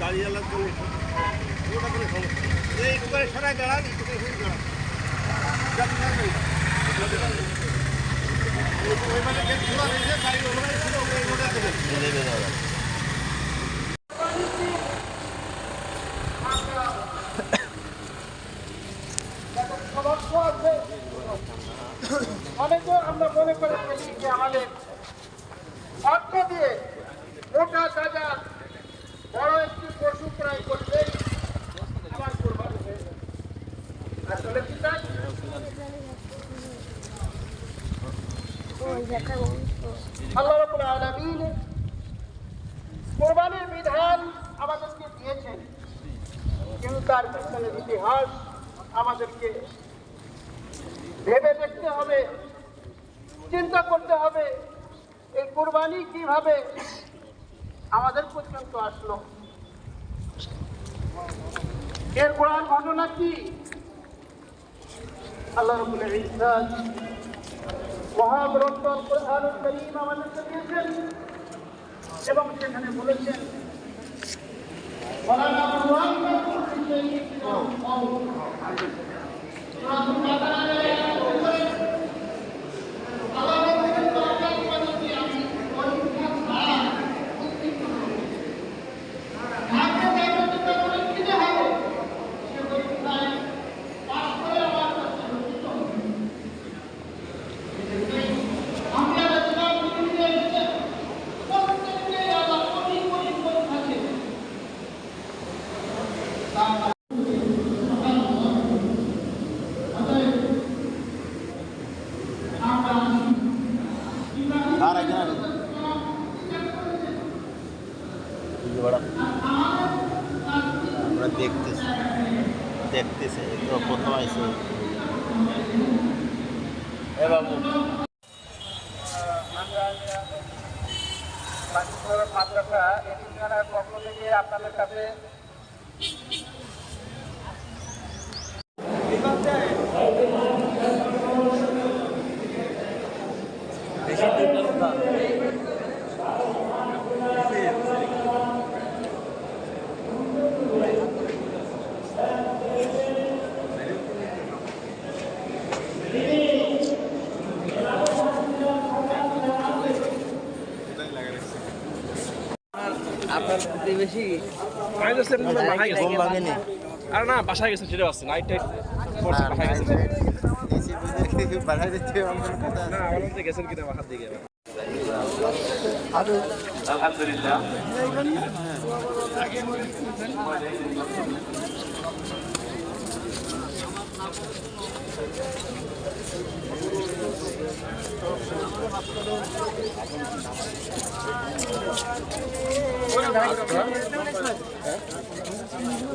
গাড়িওয়ালা তো ওটা কোনো সমস্যা এই একবারে সরাই দাঁড়ান একটু করে শুরু দাঁড়ান। অনেকে আমরা মনে করে ফেলি যে আমাদের অর্থ দিয়ে মোটা তাজা ক্রয় করলে আমার কোরবানি বিধান আমাদেরকে দিয়েছেন। কিন্তু তার ইতিহাস আমাদেরকে ভেবে দেখতে হবে, চিন্তা করতে হবে, এই কোরবানি কীভাবে আমাদের পর্যন্ত আসলো। এর কোরআন ঘটনা কি? আল্লাহ রবুল ইজ্জত মহাগ্রন্থ কোরআনুল করিম আমাদেরকে দিয়েছেন এবং সেখানে বলেছেন আমরা দেখতেছি দেখতেছি তো প্রথম আইসে এ বাবু মাদ্রাসা এটিকার পক্ষ থেকে আপনাদের কাছে আপনার প্রতিবেশী আমি তো সেরকম বাসায় গেছি। আর না বাসায় গেছে সেটা আছে। নাইট টাইট করছে বাসায় গেছে। বাসায় আমার না আমার গেছেন কিনা বাসার দিকে।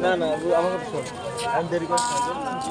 না না আমাকে শোন। আমি দেরি করছি মাছ